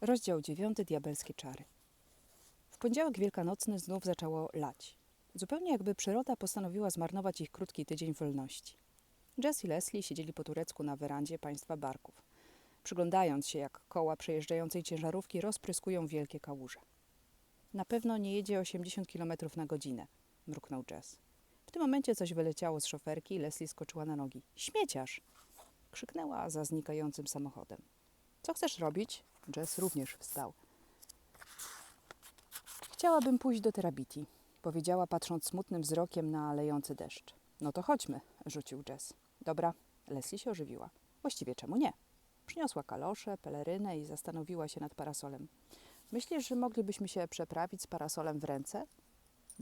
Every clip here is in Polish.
Rozdział 9. Diabelskie czary. W poniedziałek wielkanocny znów zaczęło lać. Zupełnie jakby przyroda postanowiła zmarnować ich krótki tydzień wolności. Jess i Leslie siedzieli po turecku na werandzie państwa Barków, przyglądając się, jak koła przejeżdżającej ciężarówki rozpryskują wielkie kałuże. Na pewno nie jedzie 80 km na godzinę, mruknął Jess. W tym momencie coś wyleciało z szoferki i Leslie skoczyła na nogi. Śmieciarz! Krzyknęła za znikającym samochodem. Co chcesz robić? Jess również wstał. Chciałabym pójść do terabiti, powiedziała patrząc smutnym wzrokiem na lejący deszcz. No to chodźmy, rzucił Jess. Dobra, Leslie się ożywiła. Właściwie czemu nie? Przyniosła kalosze, pelerynę i zastanowiła się nad parasolem. Myślisz, że moglibyśmy się przeprawić z parasolem w ręce?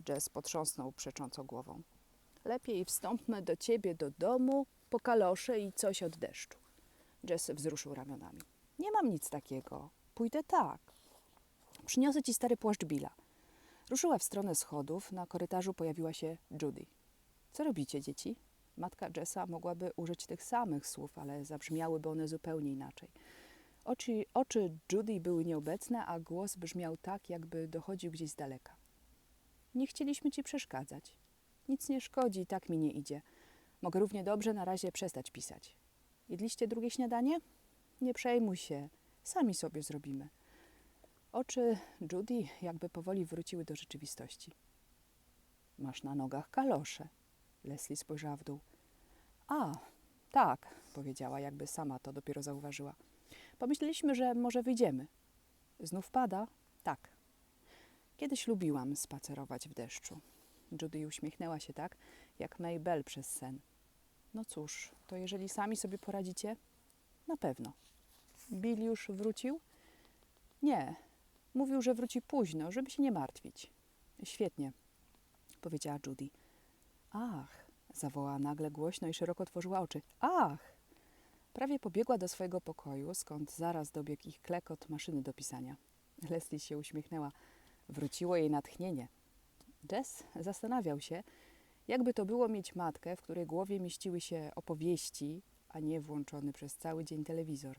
Jess potrząsnął przecząco głową. Lepiej wstąpmy do ciebie do domu po kalosze i coś od deszczu. Jess wzruszył ramionami. Nie mam nic takiego. Pójdę tak. Przyniosę ci stary płaszcz Billa. Ruszyła w stronę schodów. Na korytarzu pojawiła się Judy. Co robicie, dzieci? Matka Jessa mogłaby użyć tych samych słów, ale zabrzmiałyby one zupełnie inaczej. Oczy, oczy Judy były nieobecne, a głos brzmiał tak, jakby dochodził gdzieś z daleka. Nie chcieliśmy ci przeszkadzać. Nic nie szkodzi, tak mi nie idzie. Mogę równie dobrze na razie przestać pisać. Jedliście drugie śniadanie? Nie przejmuj się, sami sobie zrobimy. Oczy Judy jakby powoli wróciły do rzeczywistości. Masz na nogach kalosze. Leslie spojrzała w dół. A, tak, powiedziała, jakby sama to dopiero zauważyła. Pomyśleliśmy, że może wyjdziemy. Znów pada? Tak. Kiedyś lubiłam spacerować w deszczu. Judy uśmiechnęła się tak, jak Mabel przez sen. No cóż, to jeżeli sami sobie poradzicie? Na pewno. Bill już wrócił? Nie. Mówił, że wróci późno, żeby się nie martwić. Świetnie, powiedziała Judy. Ach, zawołała nagle głośno i szeroko otworzyła oczy. Ach! Prawie pobiegła do swojego pokoju, skąd zaraz dobiegł ich klekot maszyny do pisania. Leslie się uśmiechnęła. Wróciło jej natchnienie. Jess zastanawiał się, jakby to było mieć matkę, w której głowie mieściły się opowieści, a nie włączony przez cały dzień telewizor.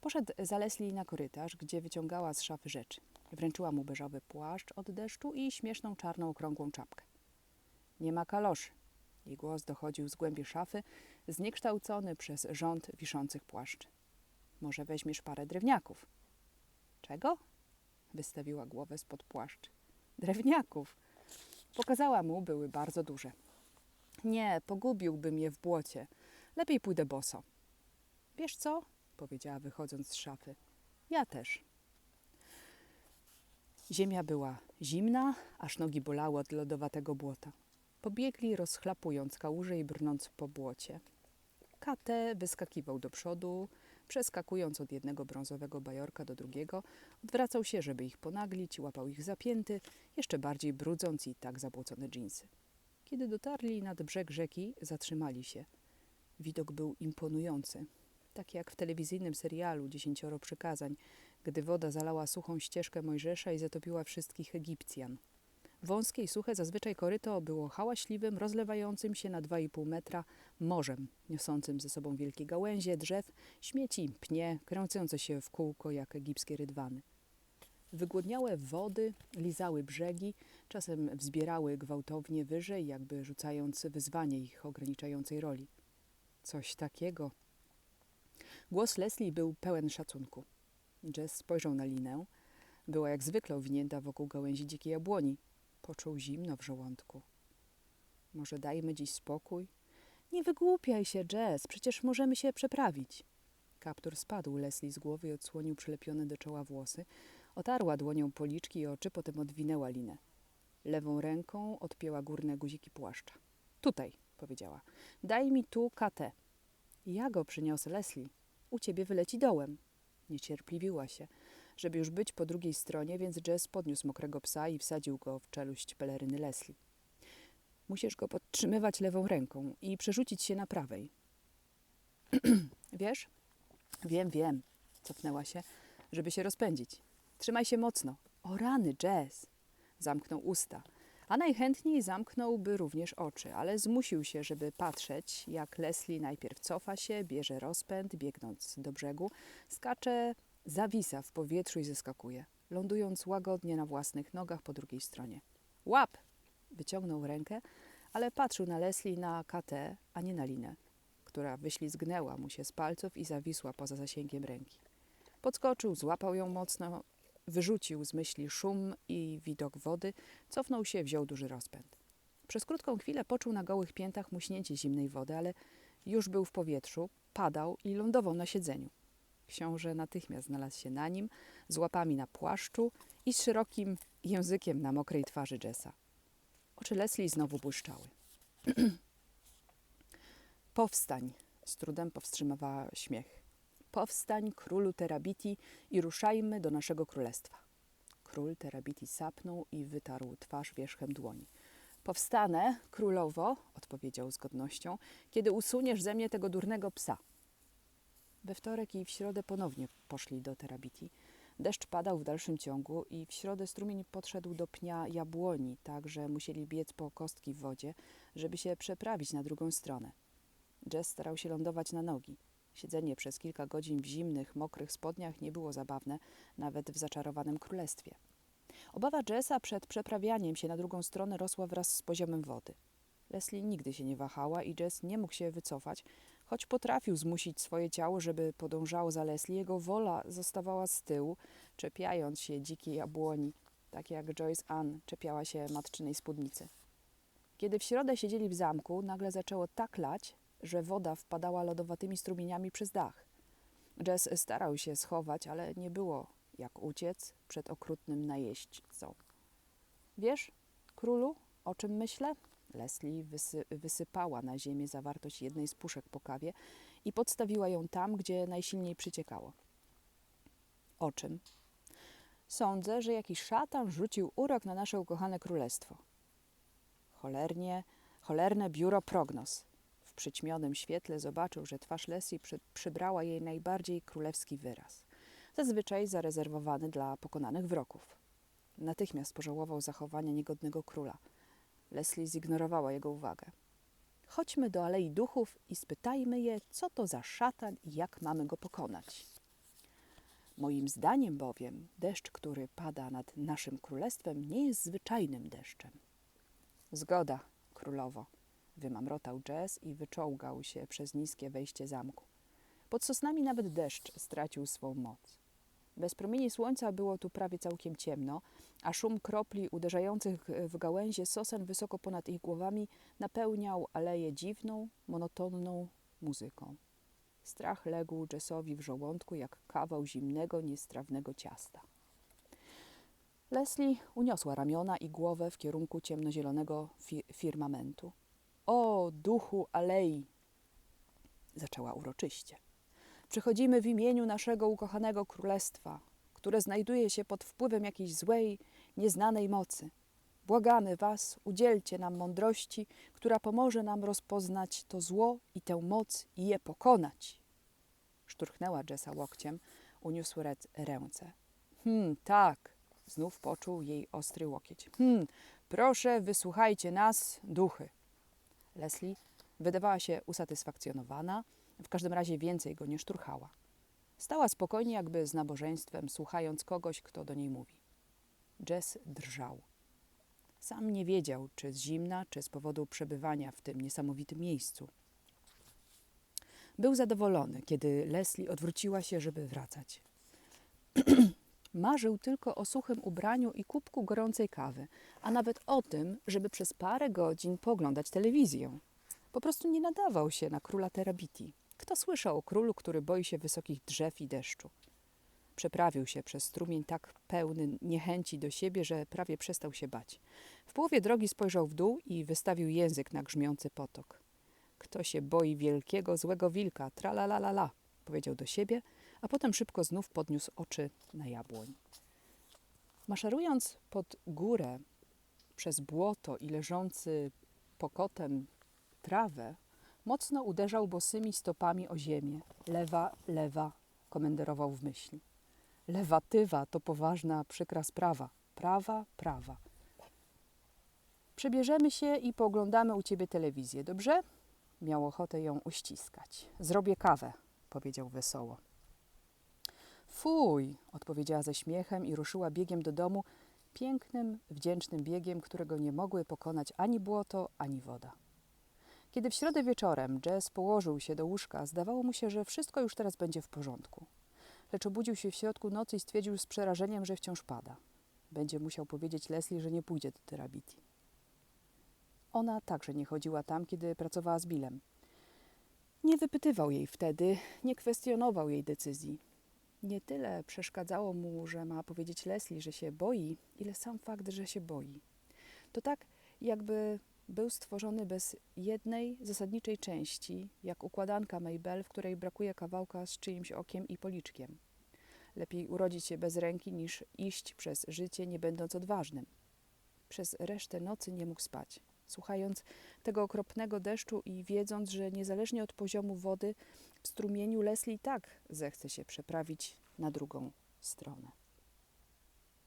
Poszedł za Leslie na korytarz, gdzie wyciągała z szafy rzeczy. Wręczyła mu beżowy płaszcz od deszczu i śmieszną czarną okrągłą czapkę. Nie ma kaloszy. Jej głos dochodził z głębi szafy, zniekształcony przez rząd wiszących płaszczy. Może weźmiesz parę drewniaków. Czego? Wystawiła głowę spod płaszcz. Drewniaków. Pokazała mu, były bardzo duże. Nie, pogubiłbym je w błocie. Lepiej pójdę boso. Wiesz co? powiedziała wychodząc z szafy. Ja też. Ziemia była zimna, aż nogi bolały od lodowatego błota. Pobiegli, rozchlapując kałuże i brnąc po błocie. Kate wyskakiwał do przodu, przeskakując od jednego brązowego bajorka do drugiego, odwracał się, żeby ich ponaglić, łapał ich zapięty, jeszcze bardziej brudząc i tak zabłocone dżinsy. Kiedy dotarli nad brzeg rzeki, zatrzymali się. Widok był imponujący, tak jak w telewizyjnym serialu Dziesięcioro Przykazań, gdy woda zalała suchą ścieżkę Mojżesza i zatopiła wszystkich Egipcjan. Wąskie i suche zazwyczaj koryto było hałaśliwym, rozlewającym się na 2,5 metra morzem, niosącym ze sobą wielkie gałęzie, drzew, śmieci, pnie, kręcące się w kółko jak egipskie rydwany. Wygłodniałe wody lizały brzegi, czasem wzbierały gwałtownie wyżej, jakby rzucając wyzwanie ich ograniczającej roli. Coś takiego. Głos Leslie był pełen szacunku. Jess spojrzał na linę. Była jak zwykle owinięta wokół gałęzi dzikiej jabłoni. Poczuł zimno w żołądku. Może dajmy dziś spokój? Nie wygłupiaj się, Jess, przecież możemy się przeprawić. Kaptur spadł Leslie z głowy i odsłonił przylepione do czoła włosy. Otarła dłonią policzki i oczy, potem odwinęła linę. Lewą ręką odpięła górne guziki płaszcza. Tutaj, powiedziała. Daj mi tu katę. Ja go przyniosę, Leslie. U ciebie wyleci dołem. Niecierpliwiła się, żeby już być po drugiej stronie, więc Jess podniósł mokrego psa i wsadził go w czeluść peleryny Leslie. Musisz go podtrzymywać lewą ręką i przerzucić się na prawej. Wiesz? Wiem, wiem, cofnęła się, żeby się rozpędzić. Trzymaj się mocno. O rany, Jess! Zamknął usta, a najchętniej zamknąłby również oczy, ale zmusił się, żeby patrzeć, jak Leslie najpierw cofa się, bierze rozpęd, biegnąc do brzegu, skacze Zawisa w powietrzu i zeskakuje, lądując łagodnie na własnych nogach po drugiej stronie. Łap! Wyciągnął rękę, ale patrzył na Leslie na KT, a nie na linę, która wyślizgnęła mu się z palców i zawisła poza zasięgiem ręki. Podskoczył, złapał ją mocno, wyrzucił z myśli szum i widok wody, cofnął się, wziął duży rozpęd. Przez krótką chwilę poczuł na gołych piętach muśnięcie zimnej wody, ale już był w powietrzu, padał i lądował na siedzeniu. Książę natychmiast znalazł się na nim, z łapami na płaszczu i z szerokim językiem na mokrej twarzy Jessa. Oczy Leslie znowu błyszczały. Powstań, z trudem powstrzymywała śmiech. Powstań, królu Terabiti, i ruszajmy do naszego królestwa. Król Terabiti sapnął i wytarł twarz wierzchem dłoni. Powstanę, królowo, odpowiedział z godnością, kiedy usuniesz ze mnie tego durnego psa. We wtorek i w środę ponownie poszli do Terabiti. Deszcz padał w dalszym ciągu i w środę strumień podszedł do pnia jabłoni, tak że musieli biec po kostki w wodzie, żeby się przeprawić na drugą stronę. Jess starał się lądować na nogi. Siedzenie przez kilka godzin w zimnych, mokrych spodniach nie było zabawne, nawet w zaczarowanym królestwie. Obawa Jessa przed przeprawianiem się na drugą stronę rosła wraz z poziomem wody. Leslie nigdy się nie wahała i Jess nie mógł się wycofać, choć potrafił zmusić swoje ciało, żeby podążało za Leslie. Jego wola zostawała z tyłu, czepiając się dzikiej jabłoni, tak jak Joyce Ann czepiała się matczynej spódnicy. Kiedy w środę siedzieli w zamku, nagle zaczęło tak lać, że woda wpadała lodowatymi strumieniami przez dach. Jess starał się schować, ale nie było jak uciec przed okrutnym najeźdźcą. Wiesz, królu, o czym myślę? Leslie wysy wysypała na ziemię zawartość jednej z puszek po kawie i podstawiła ją tam, gdzie najsilniej przyciekało. O czym? Sądzę, że jakiś szatan rzucił urok na nasze ukochane królestwo. Cholernie, cholerne biuro prognoz. W przyćmionym świetle zobaczył, że twarz Leslie przy, przybrała jej najbardziej królewski wyraz, zazwyczaj zarezerwowany dla pokonanych wrogów. Natychmiast pożałował zachowania niegodnego króla. Leslie zignorowała jego uwagę. Chodźmy do Alei Duchów i spytajmy je, co to za szatan i jak mamy go pokonać. Moim zdaniem bowiem deszcz, który pada nad naszym królestwem, nie jest zwyczajnym deszczem. Zgoda, królowo, wymamrotał Jess i wyczołgał się przez niskie wejście zamku. Pod sosnami nawet deszcz stracił swą moc. Bez promieni słońca było tu prawie całkiem ciemno, a szum kropli uderzających w gałęzie sosen wysoko ponad ich głowami napełniał aleję dziwną, monotonną muzyką. Strach legł Jessowi w żołądku jak kawał zimnego, niestrawnego ciasta. Leslie uniosła ramiona i głowę w kierunku ciemnozielonego fi firmamentu. O, duchu alei! Zaczęła uroczyście. Przychodzimy w imieniu naszego ukochanego królestwa, które znajduje się pod wpływem jakiejś złej, nieznanej mocy. Błagamy Was, udzielcie nam mądrości, która pomoże nam rozpoznać to zło i tę moc i je pokonać. Szturchnęła Jessa łokciem, uniósł ręce. Hmm, tak, znów poczuł jej ostry łokieć. Hmm, proszę, wysłuchajcie nas, duchy. Leslie wydawała się usatysfakcjonowana, w każdym razie więcej go nie szturchała. Stała spokojnie, jakby z nabożeństwem, słuchając kogoś, kto do niej mówi. Jess drżał. Sam nie wiedział, czy z zimna, czy z powodu przebywania w tym niesamowitym miejscu. Był zadowolony, kiedy Leslie odwróciła się, żeby wracać. Marzył tylko o suchym ubraniu i kubku gorącej kawy, a nawet o tym, żeby przez parę godzin poglądać telewizję. Po prostu nie nadawał się na króla Terabiti. Kto słyszał o królu, który boi się wysokich drzew i deszczu? Przeprawił się przez strumień tak pełny niechęci do siebie, że prawie przestał się bać. W połowie drogi spojrzał w dół i wystawił język na grzmiący potok. Kto się boi wielkiego, złego wilka? Tra la la la la, powiedział do siebie, a potem szybko znów podniósł oczy na jabłoń. Maszerując pod górę przez błoto i leżący pokotem trawę, mocno uderzał bosymi stopami o ziemię. Lewa, lewa, komenderował w myśli. Lewatywa to poważna, przykra sprawa. Prawa, prawa. Przebierzemy się i pooglądamy u ciebie telewizję, dobrze? Miał ochotę ją uściskać. Zrobię kawę, powiedział wesoło. Fuj, odpowiedziała ze śmiechem i ruszyła biegiem do domu, pięknym, wdzięcznym biegiem, którego nie mogły pokonać ani błoto, ani woda. Kiedy w środę wieczorem Jess położył się do łóżka, zdawało mu się, że wszystko już teraz będzie w porządku. Lecz obudził się w środku nocy i stwierdził z przerażeniem, że wciąż pada. Będzie musiał powiedzieć Leslie, że nie pójdzie do terabiti. Ona także nie chodziła tam, kiedy pracowała z Billem. Nie wypytywał jej wtedy, nie kwestionował jej decyzji. Nie tyle przeszkadzało mu, że ma powiedzieć Leslie, że się boi, ile sam fakt, że się boi. To tak, jakby był stworzony bez jednej zasadniczej części, jak układanka Maybell, w której brakuje kawałka z czyimś okiem i policzkiem. Lepiej urodzić się bez ręki, niż iść przez życie, nie będąc odważnym. Przez resztę nocy nie mógł spać, słuchając tego okropnego deszczu i wiedząc, że niezależnie od poziomu wody w strumieniu Leslie tak zechce się przeprawić na drugą stronę.